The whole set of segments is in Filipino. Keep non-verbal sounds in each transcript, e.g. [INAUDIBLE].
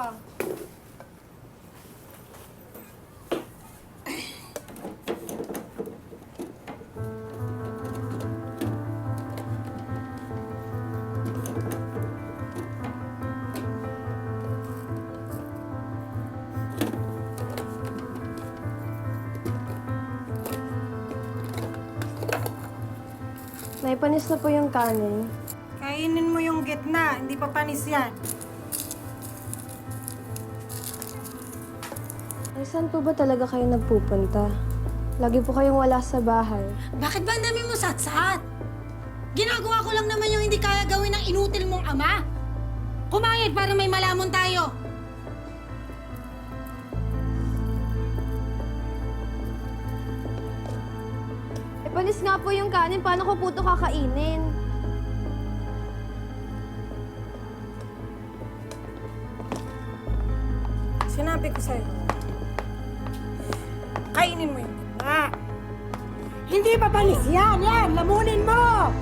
ka. Naipanis na po yung kanin. Kainin mo yung gitna, hindi pa panis yan. Ay, saan po ba talaga kayo nagpupunta? Lagi po kayong wala sa bahay. Bakit ba ang dami mo satsat? Ginagawa ko lang naman yung hindi kaya gawin ng inutil mong ama. Kumayad para may malamon tayo. Ipanis nga po yung kanin, paano ko po ito kakainin? Sinabi ko sa'yo. Kainin mo yung gitna. Hindi pa panis yan! Yan! Lamunin mo!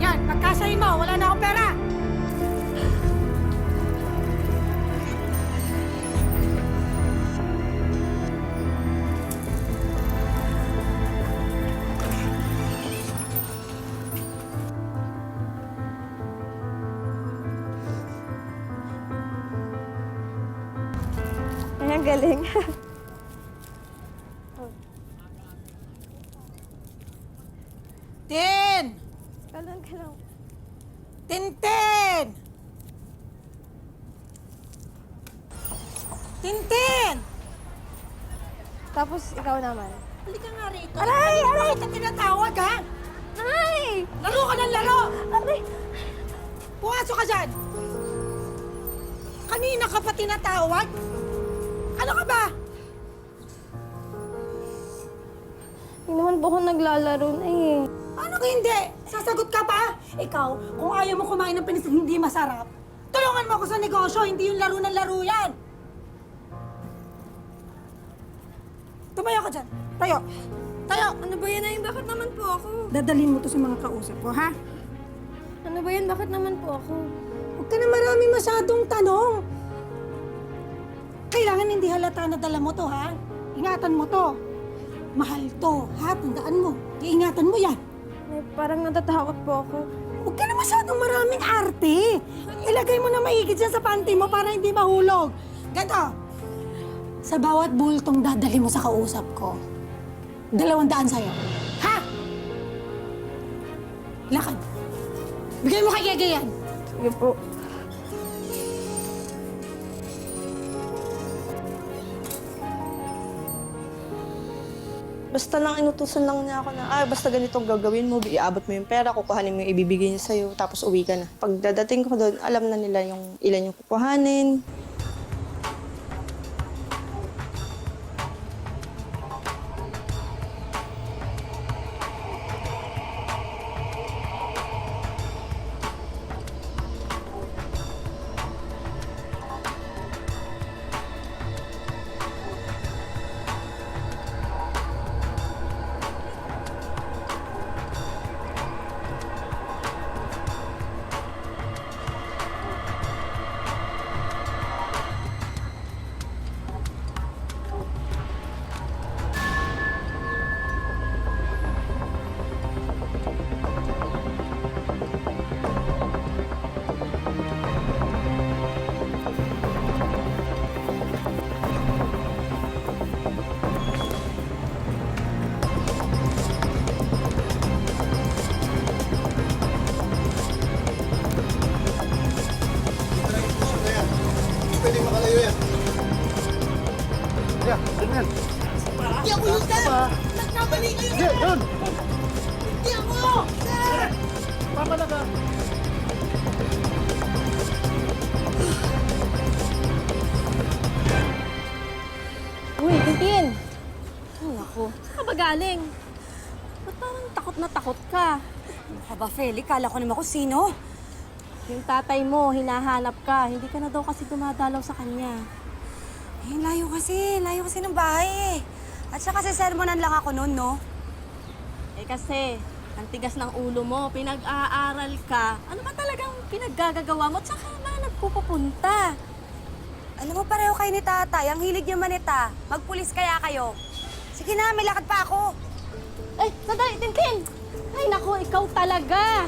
Yan! Pagkasayin mo, wala na akong pera! Galing. [LAUGHS] Tin! Kalan ka lang. Tintin! Tintin! Tapos, ikaw naman. Halika nga rito. Aray! Aray! Bakit ka tinatawag, ha? Ay! Laro ka ng laro! Aray! Pumasok ka dyan! Kanina ka pa tinatawag? Ano ka ba? Hindi naman po ako naglalaro na eh. Ano ka hindi? Sasagot ka pa? Ikaw, kung ayaw mo kumain ng panis na hindi masarap, tulungan mo ako sa negosyo, hindi yung laro ng laro yan! Tumayo ka dyan. Tayo. Tayo. Ano ba yan, Ay? Bakit naman po ako? Dadalhin mo to sa mga kausap ko, ha? Ano ba yan? Bakit naman po ako? Huwag ka na marami masyadong tanong. Kailangan hindi halata na dala mo to, ha? Ingatan mo to. Mahal to, ha? Tandaan mo. Iingatan mo yan. Ay, parang natatakot po ako. Huwag ka na masyadong maraming arte. Ilagay mo na maigit yan sa panty mo para hindi mahulog. Ganto. Sa bawat bultong dadali mo sa kausap ko, dalawang daan sa'yo. Ha? Lakad. Bigay mo kay Gege yan. Sige po. Basta lang inutusan lang niya ako na, ah, basta ganito ang gagawin mo, iabot mo yung pera, kukuhanin mo yung ibibigay niya sa'yo, tapos uwi ka na. Pag dadating ko doon, alam na nila yung ilan yung kukuhanin. Yun! Hindi ako! Sir! Tama na ka. Uy, Tintin! Ay, naku. Saan ka ba galing? Ba't parang takot na takot ka? Ano ka ba, Feli? Kala ko naman kung sino. Yung tatay mo, hinahanap ka. Hindi ka na daw kasi dumadalaw sa kanya. Eh, layo kasi. Layo kasi ng bahay eh. At saka kasi sermonan lang ako noon, no? Eh kasi, ang tigas ng ulo mo, pinag-aaral ka. Ano ba talagang pinaggagagawa mo? At saka na nagpupupunta? Alam mo, pareho kayo ni tatay. Ang hilig niya manita. Magpulis kaya kayo. Sige na, may lakad pa ako. Eh, sandali, Tintin! Ay, nako, ikaw talaga!